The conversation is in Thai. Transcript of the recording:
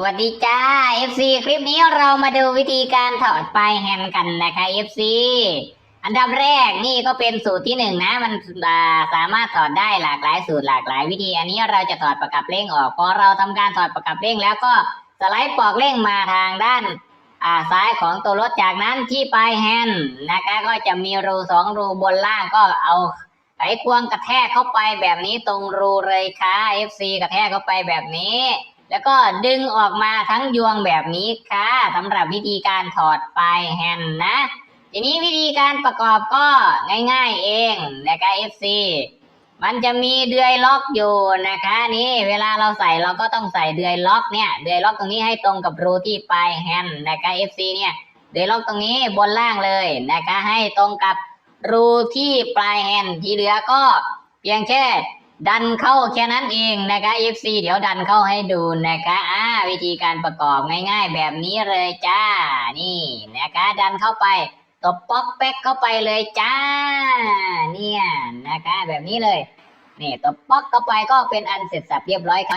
สวัสดีจ้า FC คลิปนี้เรามาดูวิธีการถอดปลายแฮนด์กันนะคะ FC อันดับแรกนี่ก็เป็นสูตรที่หนึ่งนะ มันสามารถถอดได้หลากหลายสูตรหลากหลายวิธี อันนี้เราจะถอดประกับเร่งออกพอเราทำการถอดประกับเร่งแล้วก็สไลด์ปลอกเร่งมาทางด้านอ่าซ้ายของตัวรถจากนั้นที่ปลายแฮนด์นะคะ ก็จะมีรูสองรูบนล่างก็เอาไขควงกระแทกเข้าไปแบบนี้ตรงรูเลยค่ะ FC กระแทกเข้าไปแบบนี้ แล้วก็ดึงออกมาทั้งยวงแบบนี้ค่ะสำหรับวิธีการถอดปลายแฮนด์นะ ทีนี้วิธีการประกอบก็ง่ายๆเองนะคะ FC มันจะมีเดือยล็อกอยู่นะคะ นี่เวลาเราใส่เราก็ต้องใส่เดือยล็อกเนี่ยเดือยล็อกตรงนี้ให้ตรงกับรูที่ปลายแฮนด์นะคะ FC เนี่ยเดือยล็อกตรงนี้บนล่างเลยนะคะ ให้ตรงกับรูที่ปลายแฮนด์ที่เหลือก็เพียงแค่ ดันเข้าแค่นั้นเองนะคะ FC เดี๋ยวดันเข้าให้ดูนะคะอ่าวิธีการประกอบง่าย ๆ แบบนี้เลยจ้า นี่นะคะ ดันเข้าไปตบป๊อกแป๊กเข้าไปเลยจ้า เนี่ยนะคะ แบบนี้เลยนี่ตบป๊อกเข้าไปก็เป็นอันเสร็จสับเรียบร้อยครับ